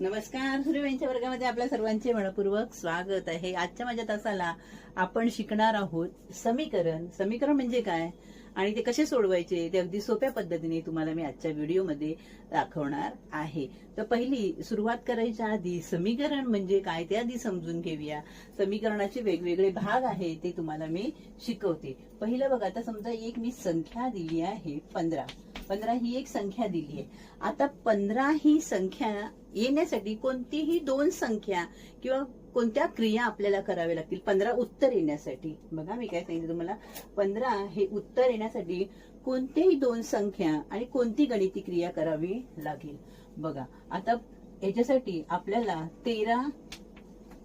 नमस्कार सूर्यवंच्या वर्गामध्ये आपल्या सर्वांचे मनपूर्वक स्वागत आहे. आजच्या माझ्या तासाला आपण शिकणार आहोत समीकरण. समीकरण म्हणजे काय? आणि ते कसे सोडवायचे? ते अगदी सोप्या पद्धतीने तुम्हाला मी आजच्या व्हिडिओमध्ये दाखवणार आहे. तर पहिली सुरुवात करायच्या आधी समीकरण म्हणजे काय ते आधी समजून घेऊया. समीकरणाचे वेगवेगळे भाग आहे ते तुम्हाला मी शिकवते. पहिलं बघा आता समजा एक मी संख्या दिली आहे पंधरा. पंधरा ही एक संख्या दिली आहे. आता पंधरा ही संख्या येण्यासाठी कोणतीही दोन संख्या किंवा कोणत्या क्रिया आपल्याला कराव्या लागतील? पंधरा उत्तर येण्यासाठी. बघा मी काय सांगितलं तुम्हाला? पंधरा हे उत्तर येण्यासाठी कोणत्याही दोन संख्या आणि कोणती गणिती क्रिया करावी लागेल. बघा आता याच्यासाठी आपल्याला तेरा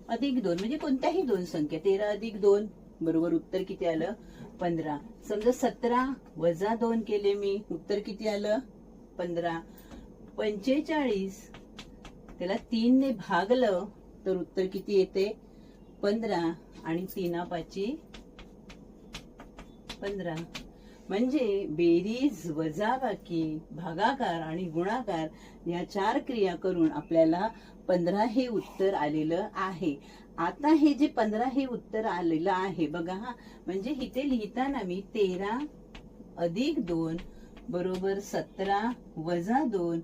अधिक दोन म्हणजे कोणत्याही दोन संख्या तेरा अधिक दोन बरोबर उत्तर किती आलं? पंधरा. समजा सतरा वजा दोन केले मी उत्तर किती आलं? पंधरा. पंचेचाळीस त्याला तीनने भागलं तर उत्तर किती येते? पंधरा आणि तीना पाची पंधरा. म्हणजे बेरीज वजाबाकी भागाकार आणि गुणाकार या चार क्रिया करून आपल्याला पंधरा हे उत्तर आलेलं आहे. आता हे जे पंधरा हे उत्तर आलेलं आहे बघा हा. म्हणजे इथे लिहिताना मी तेरा अधिक दोन बरोबर सतरा वजा दोन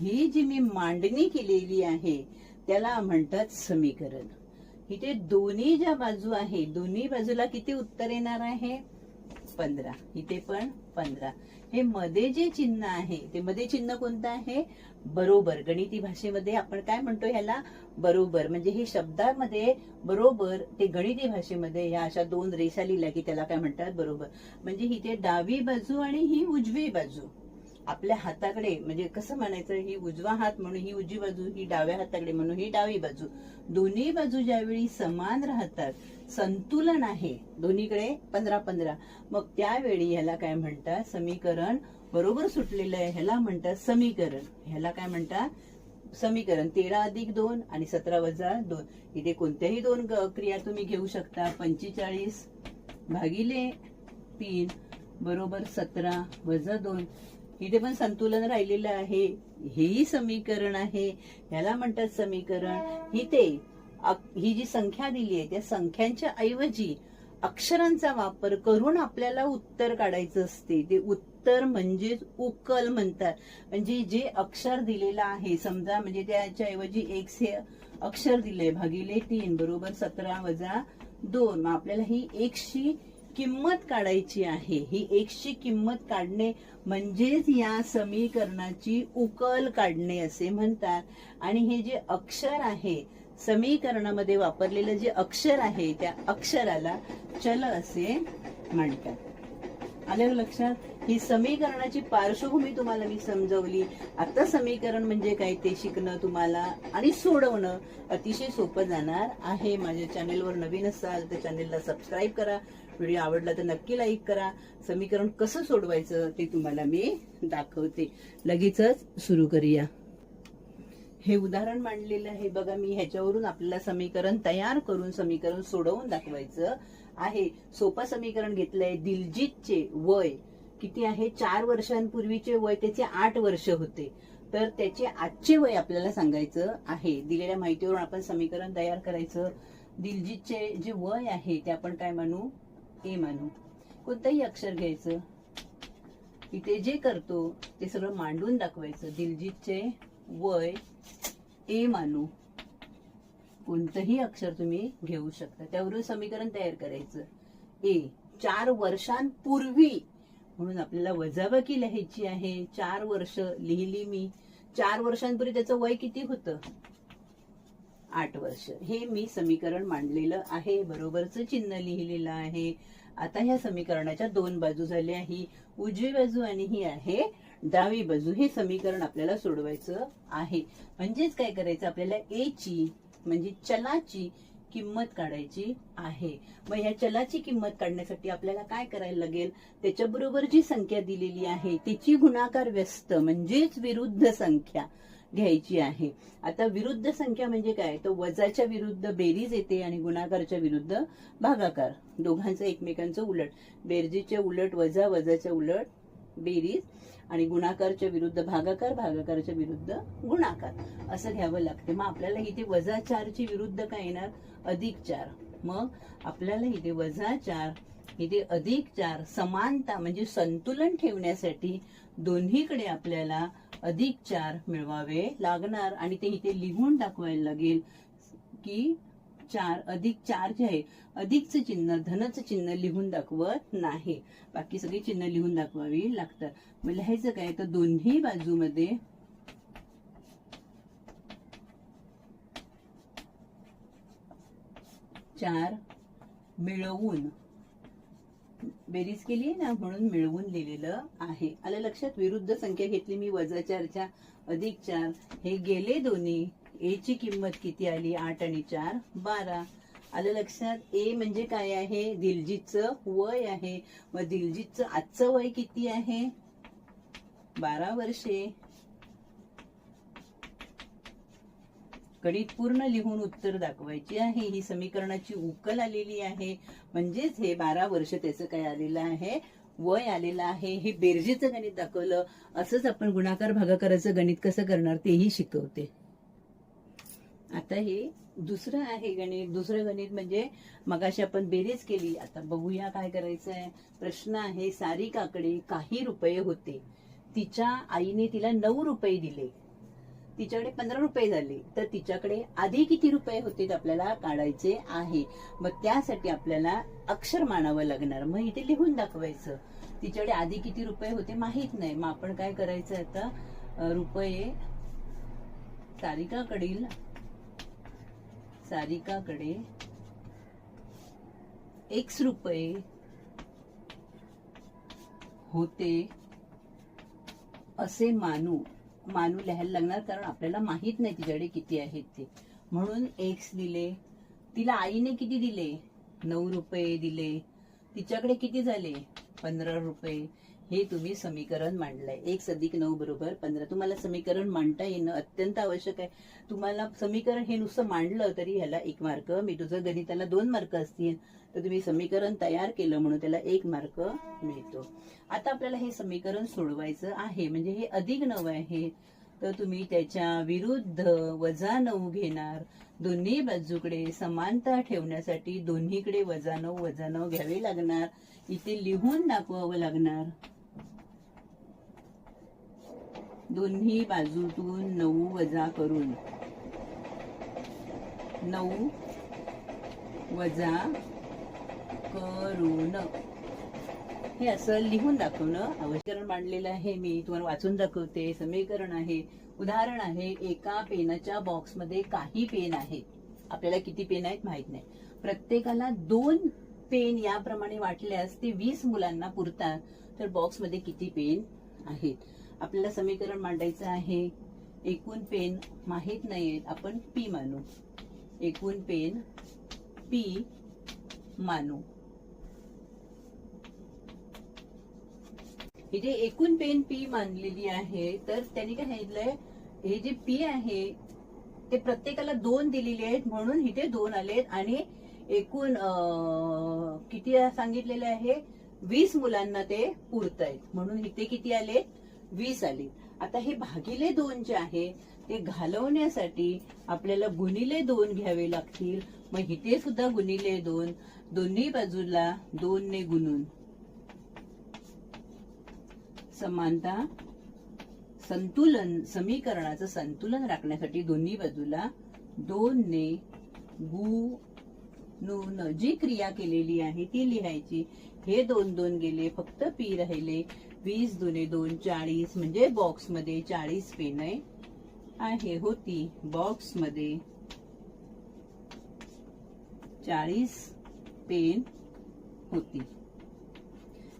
ही जी मी मांडणी केलेली आहे त्याला म्हणतात समीकरण. इथे दोन्ही ज्या बाजू आहे दोन्ही बाजूला किती उत्तर येणार आहे? पंधरा. इथे पण पंधरा. हे मध्ये जे चिन्ह आहे ते मध्ये चिन्ह कोणतं आहे? बरोबर. गणिती भाषेमध्ये आपण काय म्हणतो ह्याला? बरोबर. म्हणजे हे शब्दामध्ये बरोबर ते गणिती भाषेमध्ये ह्या अशा दोन रेषा लिहिल्या की त्याला काय म्हणतात? बरोबर. म्हणजे इथे डावी बाजू आणि ही उजवी बाजू. आपल्या हाताकडे म्हणजे कसं म्हणायचं ही उजवा हात म्हणून ही उजवी बाजू ही डाव्या हाताकडे म्हणून ही डावी बाजू. दोन्ही बाजू ज्यावेळी समान राहतात संतुलन आहे दोन्हीकडे पंधरा पंधरा मग त्यावेळी ह्याला काय म्हणतात? समीकरण बरोबर सुटलेलं आहे ह्याला म्हणतात समीकरण. ह्याला काय म्हणतात? समीकरण. तेरा अधिक दोन आणि सतरा वजा दोन. इथे कोणत्याही दोन ग- क्रिया तुम्ही घेऊ शकता. पंचेचाळीस भागिले तीन बरोबर सतरा वजा दोन. इथे पण संतुलन राहिलेलं आहे. हेही समीकरण आहे. ह्याला म्हणतात समीकरण. इथे ते ही जी संख्या दिली आहे त्या संख्यांच्या ऐवजी अक्षरांचा वापर करून आपल्याला उत्तर काढायचं असते. ते उत्तर म्हणजेच उकल म्हणतात. म्हणजे जे अक्षर दिलेलं आहे समजा म्हणजे त्याच्या ऐवजी एक हे अक्षर दिलंय. भागिले तीन बरोबर सतरा वजा दोन. मग आपल्याला ही एकशी किंमत काढायची आहे. ही एकशी किंमत काढणे म्हणजेच या समीकरणाची उकल काढणे असे म्हणतात. आणि हे जे अक्षर आहे समीकरणामध्ये वापरलेलं जे अक्षर आहे त्या अक्षराला चल असे म्हणतात. आलं लक्षात? ही समीकरणाची पार्श्वभूमी तुम्हाला मी समजवली. आता समीकरण म्हणजे काय ते शिकणं तुम्हाला आणि सोडवणं अतिशय सोपं जाणार आहे. माझ्या चॅनेलवर नवीन असाल तर चॅनेलला सबस्क्राईब करा. व्हिडिओ आवडला तर नक्की लाईक करा. समीकरण कसं सोडवायचं ते तुम्हाला मी दाखवते. लगेचच सुरू करूया. हे उदाहरण मांडलेलं आहे. बघा मी ह्याच्यावरून आपल्याला समीकरण तयार करून समीकरण सोडवून दाखवायचं आहे. सोपं समीकरण घेतलंय दिलजीतचे वय. किती आहे? चार वर्षांपूर्वीचे वय त्याचे आठ वर्ष होते. तर त्याचे आजचे वय आपल्याला सांगायचं आहे. दिलेल्या माहितीवरून आपण समीकरण तयार करायचं. दिलजीतचे जे वय आहे ते आपण काय मानू? ए मानू. कोणतंही अक्षर घ्यायचं. इथे जे करतो ते सगळं मांडून दाखवायचं. दिलजीतचे वय ए मानू. कोणतंही अक्षर तुम्ही घेऊ शकता. त्यावरून समीकरण तयार करायचं. ए चार वर्षांपूर्वी म्हणून आपल्याला वजाबाकी लिहायची आहे. चार वर्ष लिहिली मी. चार वर्षांपूर्वी त्याचं वय किती होतं? आठ वर्ष. हे मी समीकरण मांडलेलं आहे. बरोबरच चिन्ह लिहिलेलं आहे. आता ह्या समीकरणाच्या दोन बाजू झाल्या. ही उजवी बाजू आणि ही आहे. डावी बाजू. हे समीकरण आपल्याला सोडवायचं आहे. म्हणजेच काय करायचं? आपल्याला ए ची म्हणजे चलाची किंमत काढायची आहे. मग ह्या चलाची किंमत काढण्यासाठी आपल्याला काय करायला लागेल? त्याच्याबरोबर जी संख्या दिलेली आहे तिची गुणाकार व्यस्त म्हणजेच विरुद्ध संख्या घ्यायची आहे. आता विरुद्ध संख्या म्हणजे काय? तर वजाच्या विरुद्ध बेरीज येते आणि गुणाकारच्या विरुद्ध भागाकार. दोघांचं एकमेकांचं उलट. बेरजीच्या उलट वजा वजाच्या उलट बेरीज. आणि गुणाकारच्या विरुद्ध भागाकार भागाकारच्या विरुद्ध गुणाकार. असं घ्यावं लागते. मग आपल्याला इथे वजा चारची विरुद्ध काय येणार? अधिक चार. मग आपल्याला इथे वजा चार इथे अधिक चार समानता म्हणजे संतुलन ठेवण्यासाठी दोन्हीकडे आपल्याला अधिक चार मिळवावे लागणार. आणि ते इथे लिहून दाखवायला लागेल की चार अधिक चार जे आहे अधिकचं चिन्ह धनचं चिन्ह लिहून दाखवत नाही. बाकी सगळी चिन्ह लिहून दाखवावी लागतात. मग लिहायचं काय? तर दोन्ही बाजूमध्ये चार मिळवून बेरीज केली ना म्हणून मिळवून लिहिलेलं आहे. आलं लक्षात? विरुद्ध संख्या घेतली मी वजा चारच्या अधिक चार. हे गेले दोन्ही. ए ची किंमत किती आली? आठ आणि चार. बारा. आलं लक्षात? ए म्हणजे काय आहे? दिलजीतचं वय आहे. मग दिलजीतचं आजचं वय किती आहे? बारा वर्षे. गणित पूर्ण लिहून उत्तर दाखवायची आहे. ही समीकरणाची उकल आलेली आहे. म्हणजेच हे बारा वर्ष त्याचं काय आलेलं आहे? वय आलेलं आहे. हे बेरजेचं गणित दाखवलं. असंच आपण गुणाकार भागाकाराचं गणित कसं करणार तेही शिकवते. आता हे दुसरं आहे गणित. दुसरं गणित म्हणजे मगाशी आपण बेरीज केली. आता बघूया काय करायचं आहे प्रश्न आहे सारिकाकडे काही रुपये होते. तिच्या आईने तिला नऊ रुपये दिले. तिच्याकडे पंधरा रुपये झाले. तर तिच्याकडे आधी किती रुपये होते ते आपल्याला काढायचे आहे. मग त्यासाठी आपल्याला अक्षर मानावं लागणार. मग इथे लिहून दाखवायचं. तिच्याकडे आधी किती रुपये होते माहीत नाही. मग आपण काय करायचं आता? रुपये सारिकाकडील सारिकाकडे एक्स रुपये होते असे मानू मानू लिहायला लागणार कारण आपल्याला माहीत नाही तिच्याकडे किती आहेत ते. म्हणून एक्स दिले. तिला आईने किती दिले? नऊ रुपये दिले. तिच्याकडे किती झाले? पंधरा रुपये. हे तुम्ही समीकरण मांडलंय. एक सदिक नऊ बरोबर पंधरा. तुम्हाला समीकरण मांडता येणं अत्यंत आवश्यक आहे. तुम्हाला समीकरण हे नुसतं मांडलं तरी ह्याला एक मार्क. मी तुझं गणिताला दोन मार्क असतील तर तुम्ही समीकरण तयार केलं म्हणून त्याला एक मार्क मिळतो. आता आपल्याला हे समीकरण सोडवायचं आहे. म्हणजे हे अधिक नऊ आहे. तर तुम्ही त्याच्या विरुद्ध वजा नऊ घेणार. दोन्ही बाजूकडे समानता ठेवण्यासाठी दोन्हीकडे वजा नऊ वजा नऊ घ्यावे लागणार. इथे लिहून दाखवावं लागणार. दोन्ही बाजूतून नऊ वजा करून. नऊ वजा करून. हे असं लिहून दाखवणं आवश्यक मांडलेलं आहे. मी तुम्हाला वाचून दाखवते. समीकरण आहे. उदाहरण आहे. एका पेनाच्या बॉक्समध्ये काही पेन आहेत आपल्याला किती पेन आहेत माहीत नाही. प्रत्येकाला दोन पेन याप्रमाणे वाटल्यास ते वीस मुलांना पुरतात. तर बॉक्समध्ये किती पेन आहेत? आपल्याला समीकरण मांडायचं आहे. एकूण पेन माहीत नाहीयेत आपण पी मानू. एकूण पेन पी मानू. इथे एकूण पेन पी मानलेली आहे तर त्यांनी काय सांगितलंय? हे जे पी आहे ते प्रत्येकाला दोन दिलेले आहेत म्हणून इथे दोन आलेत. आणि एकूण अं, किती सांगितलेले आहे? वीस मुलांना ते पुरत आहेत म्हणून इथे किती आले वीस आली. आता हे भागिले दोन जे आहे ते घालवण्यासाठी आपल्याला गुणिले दोन घ्यावे लागतील. मग इथे सुद्धा गुणिले दोन. दोन्ही बाजूला दोन ने गुणून. समानता संतुलन समीकरणाचं संतुलन राखण्यासाठी दोन्ही बाजूला दोन ने गुणून जी क्रिया केलेली आहे ती लिहायची. हे दोन दोन गेले फक्त पी राहिले. वीस दोने दोन चाळीस म्हणजे बॉक्समध्ये चाळीस पेन आहे होती बॉक्समध्ये. चाळीस पेन होती.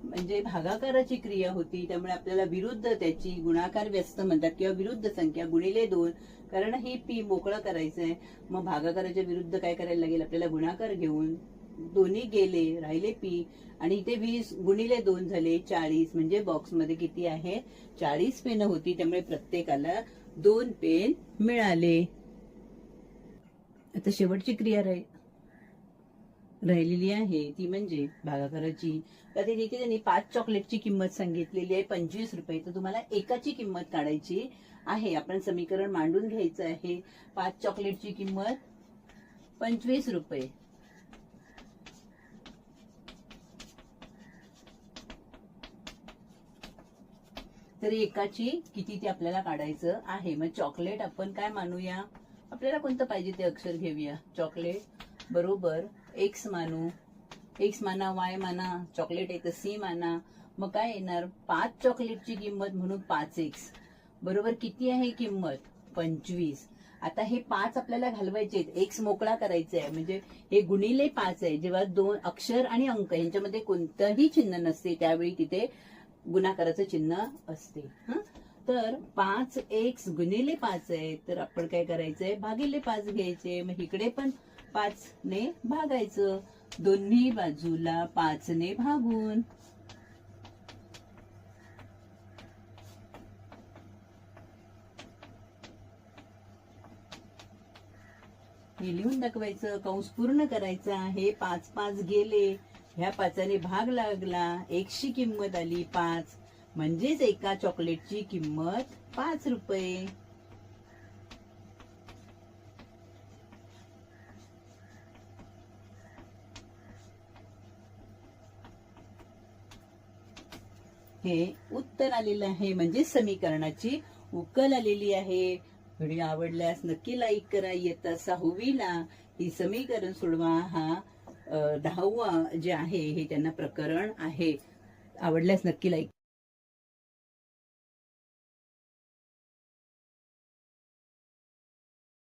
म्हणजे भागाकाराची क्रिया होती त्यामुळे आपल्याला विरुद्ध त्याची गुणाकार व्यस्त म्हणतात किंवा विरुद्ध संख्या गुणिले दोन कारण ही पी मोकळं करायचंय. मग भागाकाराच्या विरुद्ध काय करायला लागेल? आपल्याला गुणाकार घेऊन दोन्ही गेले राहिले पी. आणि इथे वीस गुणिले दोन झाले चाळीस. म्हणजे बॉक्समध्ये किती आहे? चाळीस पेन होती त्यामुळे प्रत्येकाला दोन पेन मिळाले. आता शेवटची क्रिया राहील राहिलेली आहे. ती म्हणजे भागाकाराची. तर तिथे त्यांनी पाच चॉकलेटची किंमत सांगितलेली आहे पंचवीस रुपये. तर तुम्हाला एकाची किंमत काढायची आहे. आपण समीकरण मांडून घ्यायचं आहे. पाच चॉकलेटची किंमत पंचवीस रुपये. तर एकाची किती ते आपल्याला काढायचं आहे? मग चॉकलेट आपण काय मानूया? आपल्याला कोणतं पाहिजे ते अक्षर घेऊया. चॉकलेट बरोबर. एक्स मानू. एक्स माना वाय माना. चॉकलेट आहे तर सी माना. मग काय येणार? पाच चॉकलेटची किंमत म्हणून पाच एक्स बरोबर किती आहे किंमत? पंचवीस. आता हे पाच आपल्याला घालवायचे आहेत. एक्स मोकळा करायचा आहे. म्हणजे हे गुणिले पाच आहे. जेव्हा दोन अक्षर आणि अंक यांच्यामध्ये कोणतंही चिन्ह नसते त्यावेळी तिथे गुणाकाराचं चिन्ह असते. तर पाच एक्स गुणिले पाच आहे तर आपण काय करायचंय? भागिले पाच घ्यायचे. मग इकडे पण पाच ने भागायचं. दोन्ही बाजूला पाच ने भागून. हे लिहून दाखवायचं. कंस पूर्ण करायचा हे पाच पाच गेले. ह्या पाचाने भाग लागला. एकशी किंमत आली पाच. म्हणजेच एका चॉकलेटची किंमत पाच रुपये. हे उत्तर आलेलं आहे. म्हणजे समीकरणाची उकल आलेली आहे. व्हिडिओ आवडल्यास नक्की लाईक करा. इयत्ता सहावीला ही समीकरण सोडवा. हा दहावा जे आहे हे त्यांना प्रकरण आहे. आवडल्यास नक्की लाईक